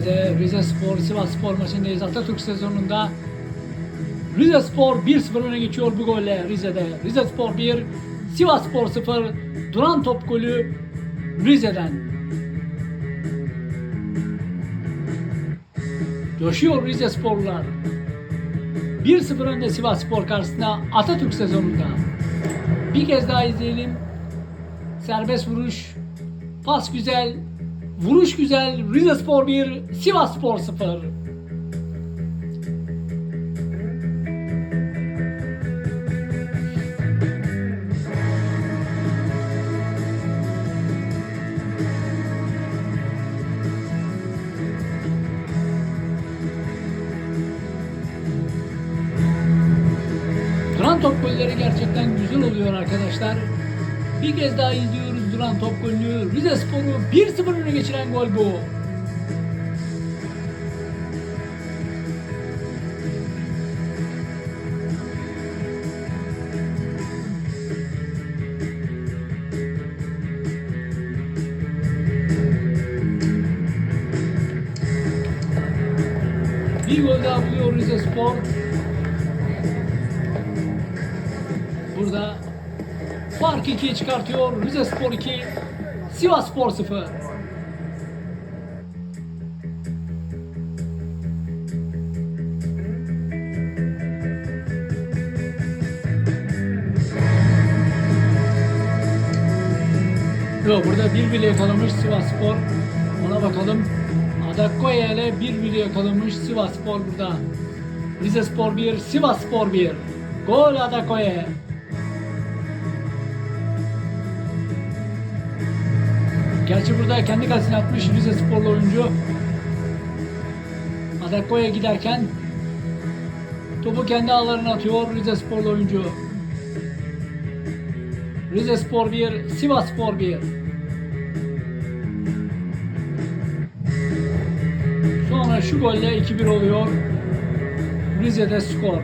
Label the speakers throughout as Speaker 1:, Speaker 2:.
Speaker 1: Rize Spor, Sivas Spor maçındayız. Atatürk sezonunda Rize Spor 1-0 öne geçiyor bu golle Rize'de. Rize Spor 1, Sivas Spor 0. Duran top golü Rize'den. Coşuyor Rize Sporlular. 1-0 önde Sivas Spor karşısında Atatürk sezonunda. Bir kez daha izleyelim. Serbest vuruş. Pas güzel. Vuruş güzel. Rize Spor 1, Sivas Spor 0. Duran top golleri gerçekten güzel oluyor arkadaşlar. Bir kez daha izliyoruz duran top golünü. Rize Spor'u 1-0 öne geçiren gol bu. Bir gol daha buluyor Rize Spor. Burada fark 2'ye çıkartıyor. Rize Spor 2, Sivas Spor 0. Yok burada bir bile yakalamış Sivas Spor. Ona bakalım. Adakoya ile bir bile yakalamış Sivas Spor burada. Rize Spor 1, Sivas Spor 1. Gol Adakoya. Gerçi burada kendi kalesine atmış Rize Sporlu oyuncu. Adakoya giderken topu kendi ağlarına atıyor Rize Sporlu oyuncu. Rize Spor 1, Sivas Spor 1. Sonra şu golle 2-1 oluyor. Rize'de skor.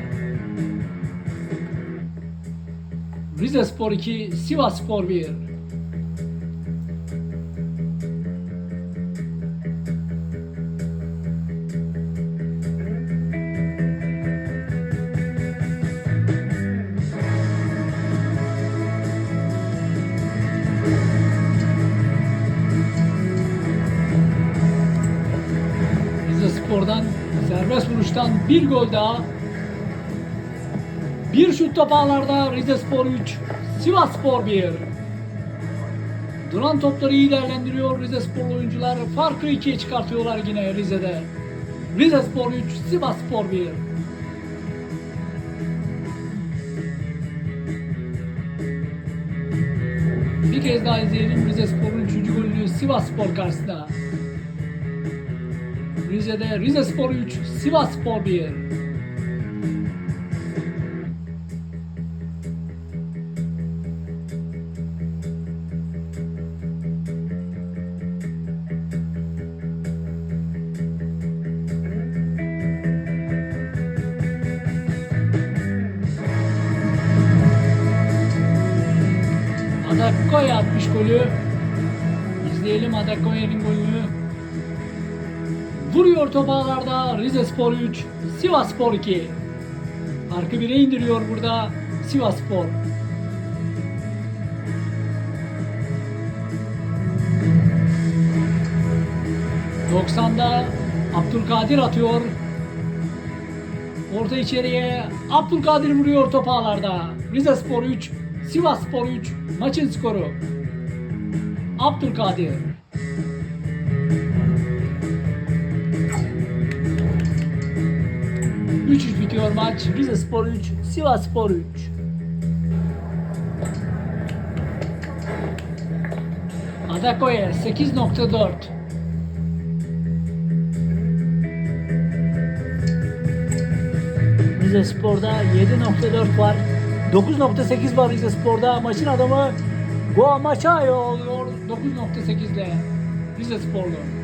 Speaker 1: Rize Spor 2, Sivas Spor 1. serbest vuruştan bir gol daha. Bir şut top ağlarda Rize Spor 3, Sivas Spor 1. Duran topları iyi değerlendiriyor Rize Spor oyuncular. Farkı 2'ye çıkartıyorlar yine Rize'de. Rize Spor 3, Sivas Spor 1. Bir kez daha izleyelim Rize Spor'un 3. golünü Sivas Spor karşısında. Rize'de Rize Spor 3, Sivas Spor 1. Adakoya atmış golü. İzleyelim Adakoya'nın golünü. Vuruyor top ağlarda Rize Spor 3, Sivas Spor 2. Farkı 1'e indiriyor burada Sivas Spor. ...90'da Abdülkadir atıyor. Orta içeriye Abdülkadir vuruyor top ağlarda. Rize Spor 3, Sivas Spor 3 maçın skoru. Abdülkadir. 3-3 bitiyor maç. Rize Spor 3, Sivas Spor 3. Adakoya 8.4. Rize Spor'da 7.4 var. 9.8 var Rize Spor'da. Maçın adamı Goa Machayo oluyor 9.8 ile Rize Sporlu.